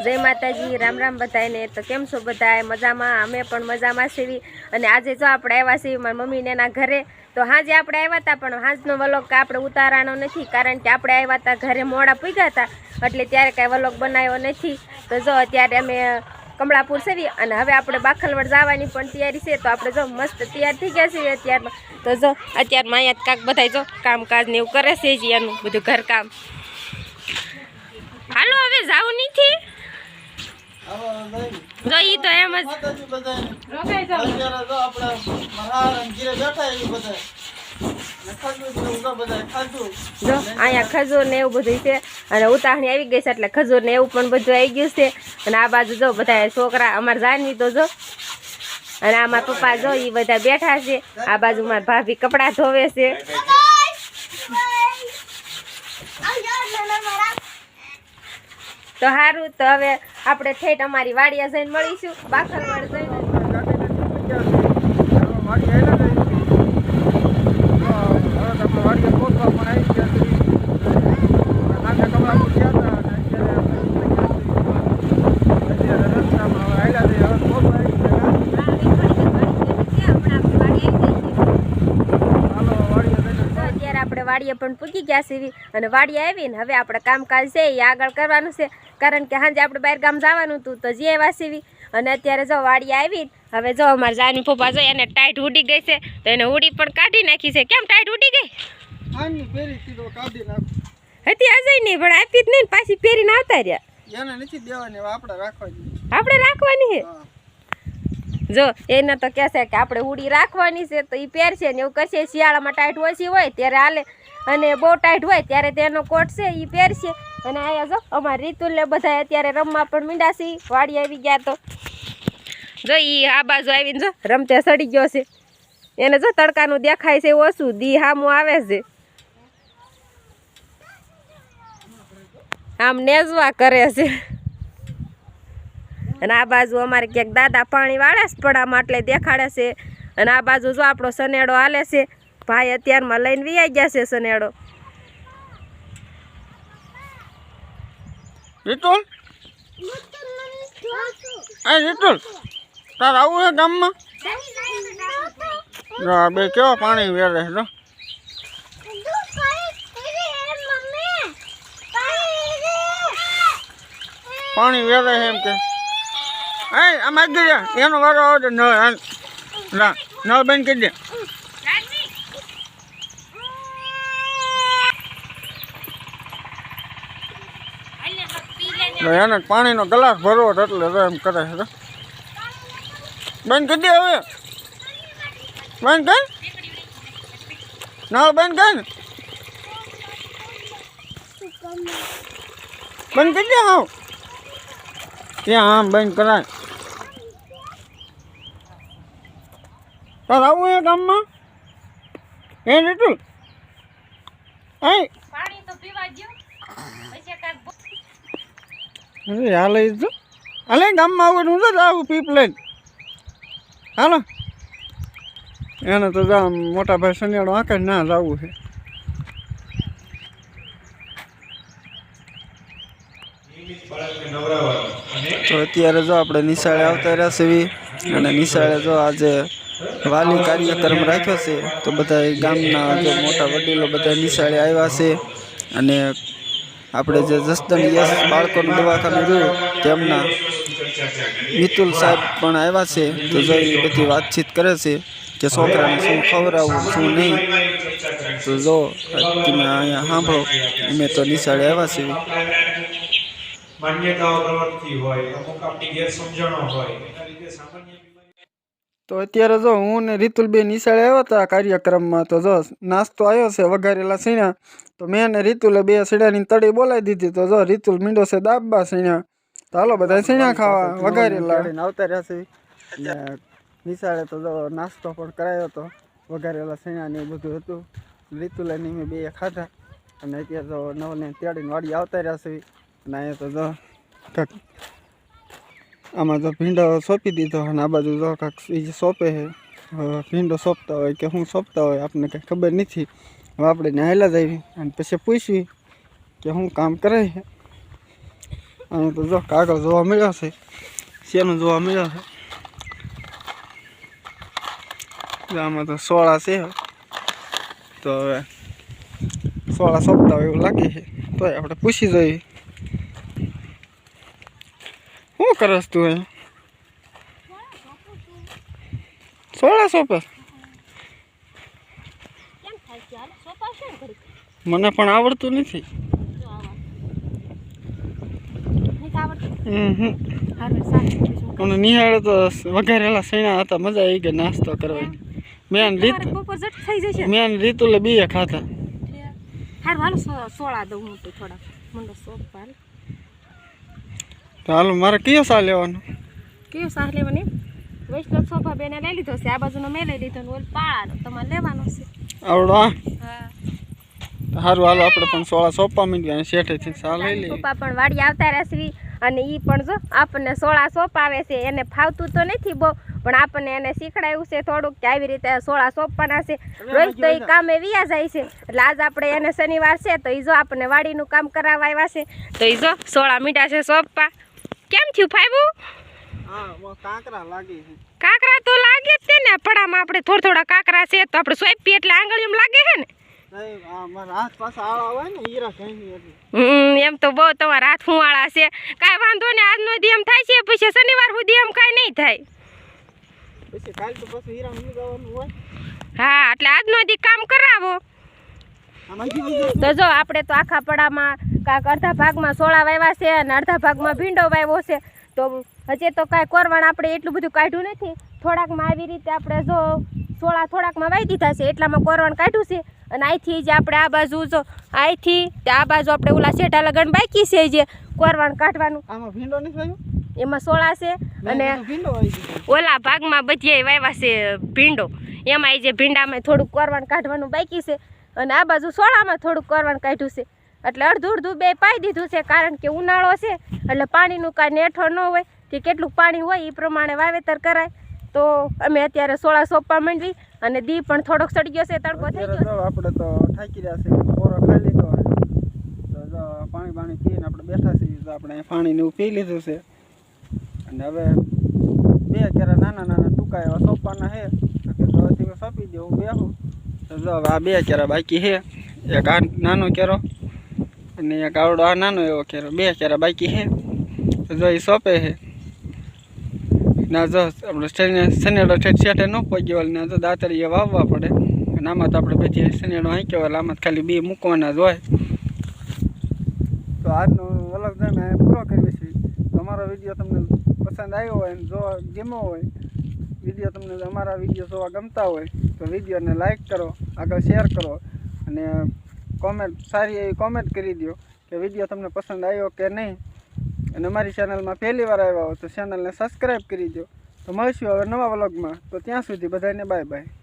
જય માતાજી રામ રામ બધાને તો કેમ છો બધા મજામાં? અમે પણ મજામાં સીવી અને આજે જો આપણે આવ્યા છીએ મારી મમ્મીને એના ઘરે તો હાજે આપણે આવ્યા હતા પણ હાજનો વલોગ આપણે ઉતારાનો નથી કારણ કે આપણે આવ્યા હતા ઘરે મોડા પૂગ્યા હતા એટલે ત્યારે કાંઈ વલોગ બનાવ્યો નથી. તો જો અત્યારે અમે કમળાપુર સેવી અને હવે આપણે બાખલવડ જવાની પણ તૈયારી છે. તો આપણે જો મસ્ત તૈયાર થઈ ગયા છીએ અત્યારમાં. તો જો અત્યારમાં અહીંયા કાંક બધા જો કામકાજ ને એવું કરે છે જ એનું બધું ઘરકામ. હાલો, હવે જાવું નથી? જો તો એમ જ. જો અહીંયા ખજૂર ને એવું બધું છે. અને ઉતાહણી આવી ગઈ છે એટલે ખજૂર ને એવું પણ બધું આવી ગયું છે. અને આ બાજુ જો બધા છોકરા, અમારે જાનવી તો જો. અને આ મારા પપ્પા જો એ બધા બેઠા છે. આ બાજુ મારા ભાભી કપડાં ધોવે છે. તો સારું તો હવે આપણે ઠેઠ અમારી વાડિયા જઈને મળીશું. બાખલવાડ જઈને વાડી આવેલા જઈએ હવે આપણે વાડીએ પહોંચવા પણ આવી ગયા છીએ નાના કમળાપુર ગયા હતા અને અત્યારે અત્યારે રસ્તામાં હવે આવેલા જઈએ હવે પહોંચવા આવી ગયા હાલો વાડીએ જઈને તો અત્યારે આપણે વાડીએ પણ પૂગી ગયા છીએ અને વાડીએ આવીને હવે આપણે કામકાજ છે એ આગળ કરવાનું છે. કારણ કે સાંજે આપણે બહાર ગામ જવાનું હતું તો જે સીવી. અને અત્યારે જો વાડીએ આવી હવે જો અમારે જાની પપ્પા જોઈએ એને ટાઈટ ઉડી ગઈ છે તો એને ઉડી પણ કાઢી નાખી છે. કેમ ટાઈટ ઉડી ગઈ? હતી અજય નહીં પણ આપી જ નહીં પાછી પહેરીને આવતા રહ્યા. નથી દેવાની આપણે રાખવા આપણે રાખવાની છે? જો એને તો કહેશે કે આપણે ઉડી રાખવાની છે તો એ પહેરશે ને એવું કરશે. શિયાળામાં ટાઈટ ઓછી હોય ત્યારે હાલે. અને બહુ ટાઈટ હોય ત્યારે તેનો કોટ છે એ પહેરશે અને અહીંયા જો, અમારે રીતુલને બધા અત્યારે રમવા પણ મીંડા વાડી આવી ગયા તો. જો એ આ બાજુ આવીને જો, રમતે સડી ગયો છે. એને જો તડકાનું દેખાય છે, ઓછું. દી હામું આવે છે. આમ નેજવા કરે છે. અને આ બાજુ અમારે ક્યાંક દાદા પાણી વાળે પડામાં એટલે દેખાડે છે. અને આ બાજુ જો આપણો સનેડો હાલે છે. ભાઈ અત્યારમાં લઈને વિયાઈ ગયા છે સનેડો રીતુલ? એ રીતુલ, તાર આવું છે ગામમાં? જો બે કેવો પાણી વેરે છે પાણી વેરે એમ કે. એ જા એનો વારો આવે નળ ના, નળ બંધ કરી દે તો એને પાણીનો ગ્લાસ ભરવો એટલે એમ કરે છે. બંધ કરી દે હવે. બંધ કર. નળ બંધ કર. બંધ કરી દે હાવ. ત્યાં આમ બંધ કરાય. તાર આવું એ ગામમાં? એ નથી એ પાણી તો પીવા દો અરે, હાલ જો. હાલે ગામમાં આવવાનું તો આવું પીપ લઈને. હાલો. એને તો જા મોટા ભાઈ શનિયાળો આંખે ના જવું છે. તો અત્યારે જો આપણે નિશાળે આવતા રહ્યા છીએ અને નિશાળે જો આજે વાલી કાર્યક્રમ રાખ્યો છે. તો બધા ગામના જે મોટા વડીલો બધા નિશાળે આવ્યા છે. અને આપણે જે જસદન યસ બાળકોનું દવાખાનું રહ્યું, તેમના મિતુલ સાહેબ પણ આવ્યા છે, તો જો એ બધી વાતચીત કરે છે કે છોકરાને શું ખવડાવવું, શું નહીં, તો જો તમે અહીંયા સાંભળો, અમે તો નિશાળે આવ્યા છીએ. માન્યતાઓ પ્રવર્તતી હોય, અમુક આપણી ગેરસમજણો હોય, એના લીધે સામાન્ય તો અત્યારે જો હું ને રીતુલબેન નિશાળે આવ્યા હતા કાર્યક્રમમાં તો જો નાસ્તો આવ્યો છે વઘારેલા સીણા તો મેં ને રીતુલે બે સીણાની તળી બોલાવી દીધી. તો જો રીતુલ મીંડો છે દાબા સીણા તો હાલો બધા સીણા ખાવા વઘારેલા. આવતા રહ્યા છે. ને નિશાળે તો જો નાસ્તો પણ કરાયો હતો વઘારેલા સીણા ને એ બધું હતું. રીતુલે ને મેં બે ખાધા. અને અત્યારે તો નવને તેડીને વાડી આવતા રહ્યા છે. અને અહીંયા તો જો આમાં તો ભીંડો સોંપી દીધો અને આ બાજુ જો કાંઈક એ જે સોંપે છે હવે ભીંડો સોંપતા હોય કે શું સોંપતા હોય આપણને કંઈ ખબર નથી હવે આપણે નાહેલા જ આવી અને પછી પૂછવી કે શું કામ કરે છે અને તો જો કાગળ જોવા મળ્યો છે શેનું જોવા મળ્યો છે જો આમાં તો સોળા છે તો હવે સોળા સોંપતા હોય એવું લાગે છે તો આપણે પૂછી જોઈએ શું કરસ તું અહીંયા સોળા સોપા. મને પણ આવડતું નથી. કરીશું નિહાળે તો વઘારેલા સૈણા હતા, મજા આવી ગઈ નાસ્તો કરવાની. મેન રીત મેન રીતુલે બીએ ખાતા હારું, હાલો સોળા દઉં હું તો થોડાક. મને સોપ હાલ તો હાલો મારે કયો સા લેવાનો? કયો સાહ લેવાની વૈષ્ણવ સોફા બેને લઈ લીધો છે આ બાજુનો મેં લઈ લીધો ને ઓલ પાળાનો તમારે લેવાનો છે. આવડો હા? સારું હાલો આપણે પણ સોળા સોપા માંડ્યા અને શેઠેથી સા લઈ લઈએ. સોપા પણ વાડી આવતા રહેશે અને ઈ પણ જો આપણને સોળા સોપ આવે છે એને ફાવતું તો નથી બહુ પણ આપણને એને શીખડાયું છે થોડુંક કે આવી રીતે સોળા સોંપવાના છે. રોજ તો એ કામે વ્યા જાય છે એટલે આજ આપણે એને શનિવાર છે તો એ જો આપણને વાડીનું કામ કરાવવા આવ્યા છે તો એ જો સોળા મીઠા છે સોંપવા કેમ થયું ફાવ્યું હા કાંકરા તો લાગે જ છે ને પડામાં આપણે થોડા થોડા કાકરા છે તો આપણે સોંપીએ એટલે આંગળીમાં લાગે છે ને? ને એમ તો બહુ તમારા હાથ ફુવાળા છે. કાંઈ વાંધો નહીં આજનો દી એમ થાય છે પછી શનિવાર સુધી એમ કાંઈ નહીં થાય. હા એટલે આજનો દી કામ કરાવો. તો જો આપણે તો આખા પડામાં કાંક અડધા ભાગમાં સોળા વાવ્યા છે અને અડધા ભાગમાં ભીંડો વાવ્યો છે. તો હજી તો કાંઈ કોરવણ આપણે એટલું બધું કાઢ્યું નથી. થોડાકમાં આવી રીતે આપણે જો સોળા થોડાકમાં વાવી દીધા છે એટલામાં કોરવાણ કાઢ્યું છે. અને અહીંથી જે આપણે આ બાજુ જો અહીંથી આ બાજુ આપણે ઓલા શેઠા લગન બાકી છે જે કોરવાણ કાઢવાનું. આમાં ભીંડો નથી એમાં સોળા છે અને ઓલા ભાગમાં બધી વાવ્યા છે ભીંડો. એમાં એ જે ભીંડામાં થોડુંક કોરવાણ કાઢવાનું બાકી છે. અને આ બાજુ સોળામાં થોડુંક કરવાનું કાઢ્યું છે. એટલે અડધું અડધું બે પાઈ દીધું છે કારણ કે ઉનાળો છે એટલે પાણીનું કાંઈ નેઠો ન હોય. કે કેટલું પાણી હોય એ પ્રમાણે વાવેતર કરાય. તો અમે અત્યારે સોળા સોંપવા માંડવી અને દી પણ થોડોક સડી ગયો છે તડકો થઈ ગયો આપણે તો થાકી રહ્યા છે કોરો ખાઈ લીધો તો પાણી પાણી પીને આપણે બેઠા છીએ તો આપણે પાણી ને પી લીધું છે. અને હવે બે અત્યારે નાના નાના ટૂંકા એવા સોંપવાના છે તો કે તો હજી સોંપી દો હું બેહું તો જો હવે આ બે કેરા બાકી છે. એક આ નાનો કેરો અને એક આવડો આ નાનો એવો કેરો. બે કેરા બાકી છે. જો એ સોંપે છે. ના, જો આપણે શનિ શનિવારે ઠેઠ ન પહોંચ્યો ને જો દાતરીએ વાવવા પડે. અને આમાં તો આપણે બધી શનિવારો હાંક્યો હોય આમાં ખાલી બે મૂકવાના જ હોય. તો આજનો અલગ છે ને પૂરો કરીએ છીએ. તમારો વીડિયો તમને પસંદ આવ્યો હોય જોવા ગમ્યો હોય વીડિયો તમને અમારા વીડિયો જોવા ગમતા હોય તો વિડીયોને લાઈક કરો, આગળ શેર કરો અને કોમેન્ટ સારી એવી કોમેન્ટ કરી દો કે વીડિયો તમને પસંદ આવ્યો કે નહીં. અને અમારી ચેનલમાં પહેલી વાર આવ્યા હો તો ચેનલને સબસ્ક્રાઈબ કરી દો તો મળીશું હવે નવા વ્લોગમાં તો ત્યાં સુધી બધાને બાય બાય